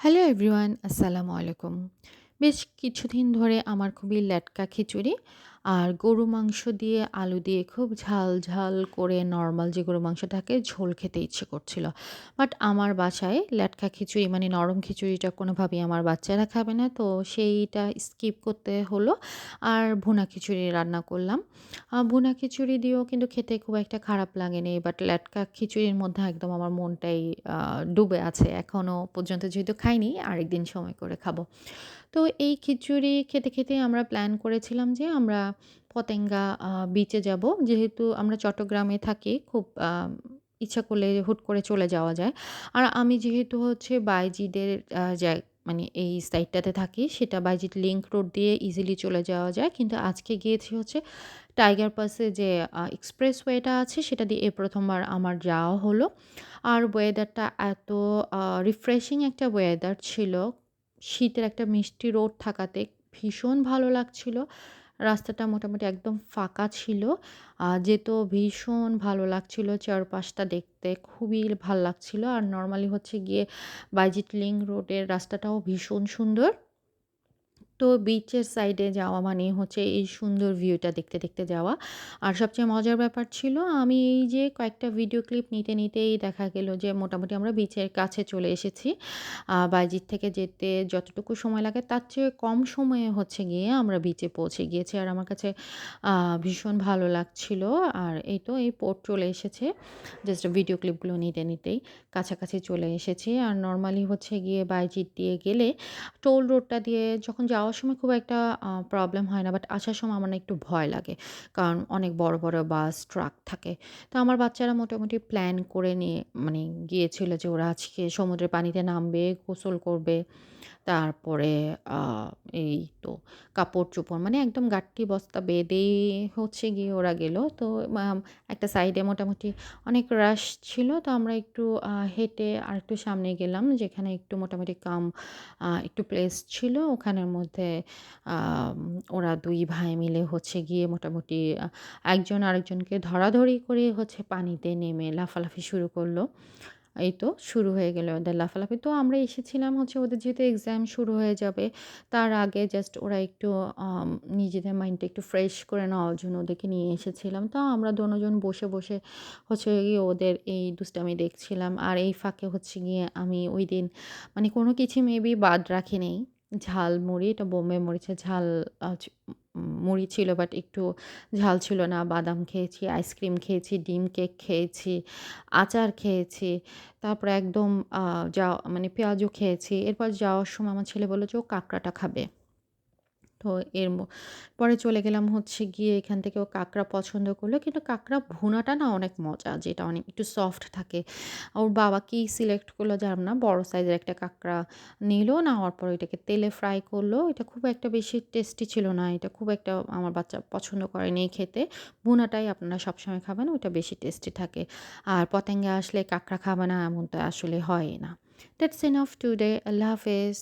Hello everyone আসসালামু আলাইকুম। বেশ কিছুদিন ধরে আমার খুবই লাটকা খিচুড়ি আর গরু মাংস দিয়ে আলু দিয়ে খুব ঝাল ঝাল করে নর্মাল যে গরু মাংস থাকে ঝোল খেতে ইচ্ছে করছিল। বাট আমার বাসায় লেটকা খিচুড়ি মানে নরম খিচুড়িটা কোনোভাবেই আমার বাচ্চারা খাবে না। তো সেইটা স্কিপ করতে হলো আর ভুনা খিচুড়ি রান্না করলাম। ভুনা খিচুড়ি দিয়েও কিন্তু খেতে খুব একটা খারাপ লাগেনি বাট লেটকা খিচুড়ির মধ্যে একদম আমার মনটাই ডুবে আছে। এখনও পর্যন্ত যেহেতু খাইনি, আরেকদিন সময় করে খাব। তো এই খিচুড়ি খেতে খেতে আমরা প্ল্যান করেছিলাম যে আমরা পতেঙ্গা বিচে যাব। যেহেতু আমরা চট্টগ্রামে থাকি, খুব ইচ্ছা করলে হুট করে চলে যাওয়া যায়। আর আমি যেহেতু হচ্ছে বাইজিদের মানে এই সাইডটাতে থাকি, সেটা বাইজিদ লিঙ্ক রোড দিয়ে ইজিলি চলে যাওয়া যায়। কিন্তু আজকে গিয়েছি হচ্ছে টাইগার পাসে যে এক্সপ্রেস ওয়েটা আছে, সেটা দিয়ে এই প্রথমবার আমার যাওয়া হলো। আর ওয়েদারটা এত রিফ্রেশিং একটা ওয়েদার ছিল। শীতের একটা মিষ্টি রোড থাকাতে ভীষণ ভালো লাগছিল। রাস্তাটা মোটামুটি একদম ফাঁকা ছিল। যেতেও ভীষণ ভালো লাগছিল চারপাশটা দেখতে, খুবই ভালো লাগছিল। আর নর্মালি হচ্ছে গিয়ে বাইজিট লিং রোডের রাস্তাটাও ভীষণ সুন্দর। তো বিচের সাইডে যাওয়া মানে হচ্ছে এই সুন্দর ভিউটা দেখতে দেখতে যাওয়া। আর সবচেয়ে মজার ব্যাপার ছিল আমি এই যে কয়েকটা ভিডিও ক্লিপ নিতে নিতেই দেখা গেল যে মোটামুটি আমরা বিচের কাছে চলে এসেছি। আহ, বাইজিৎ থেকে যেতে যতটুকু সময় লাগে তার চেয়ে কম সময়ে হচ্ছে গিয়ে আমরা বিচে পৌঁছে গিয়েছি। আর আমার কাছে ভীষণ ভালো লাগছিল। আর এই তো এই পোর্ট চলে এসেছে। জাস্ট ভিডিও ক্লিপগুলো নিতে নিতেই কাছাকাছি চলে এসেছি। আর নর্মালি হচ্ছে গিয়ে বাইজিৎ দিয়ে গেলে টোল রোডটা দিয়ে যখন যাওয়ার সময় খুব একটা প্রবলেম হয় না বাট আসার সময় আমার একটু ভয় লাগে। কারণ অনেক বড় বড় বাস ট্রাক থাকে। তো আমার বাচ্চারা মোটামুটি প্ল্যান করে নিয়ে মানে গিয়েছিল যে ওরা আজকে সমুদ্রের পানিতে নামবে, গোসল করবে। তারপরে এই তো কাপড় চোপড় মানে একদম গাট্টি বস্তা বেঁধেই হচ্ছে গিয়ে ওরা গেল। তো একটা সাইডে মোটামুটি অনেক রাশ ছিল। তো আমরা একটু হেঁটে আর একটু সামনে গেলাম, যেখানে একটু মোটামুটি কাম একটু প্লেস ছিল। ওখানের মধ্যে আম, ওরা দুই ভাই মিলে হচ্ছে গিয়ে মোটামুটি একজন আরেকজনকে ধরাধরি করে হচ্ছে পানিতে নেমে লাফালাফি শুরু করল। এই তো শুরু হয়ে গেল ওদের লাফালাফি। তো আমরা এসেছিলাম হচ্ছে ওদের যেহেতু এক্সাম শুরু হয়ে যাবে তার আগে জাস্ট ওরা একটু নিজেদের মাইন্ডটা একটু ফ্রেশ করে নেওয়ার জন্য ওদেরকে নিয়ে এসেছিলাম। তো আমরা দুজন বসে বসে হচ্ছে গিয়ে ওদের এই দুষ্টামি দেখছিলাম। আর এই ফাঁকে হচ্ছে গিয়ে আমি ওই দিন মানে কোনো কিছু মেবি বাদ রাখি নেই। ঝাল মুড়ি, এটা বোম্বে মরিচের ঝাল মুড়ি ছিল বাট একটু ঝাল ছিল না। বাদাম খেয়েছি, আইসক্রিম খেয়েছি, ডিম কেক খেয়েছি, আচার খেয়েছি, তারপরে একদম যা মানে পেঁয়াজও খেয়েছি। এরপর যাওয়ার সময় আমার ছেলে বলল যে, ও কাঁকড়াটা খাবে। তো এর পরে চলে গেলাম হচ্ছে গিয়ে এখান থেকে ও কাঁকড়া পছন্দ করল। কিন্তু কাঁকড়া ভুনাটা না অনেক মজা, যেটা অনেক একটু সফট থাকে। ওর বাবা কি সিলেক্ট করল জানলাম না, বড় সাইজের একটা কাঁকড়া নিল, নেওয়ার পর এটাকে তেলে ফ্রাই করল। এটা খুব একটা বেশি টেস্টি ছিল না, এটা খুব একটা আমার বাচ্চা পছন্দ করেনি খেতে। ভুনাটাই আপনারা সবসময় খাবেন, ওইটা বেশি টেস্টি থাকে। আর পতেঙ্গে আসলে কাঁকড়া খাবে না, এমনটা আসলে হয় না। দ্যাটস এনাফ টুডে আল্লাহ হাফেজ।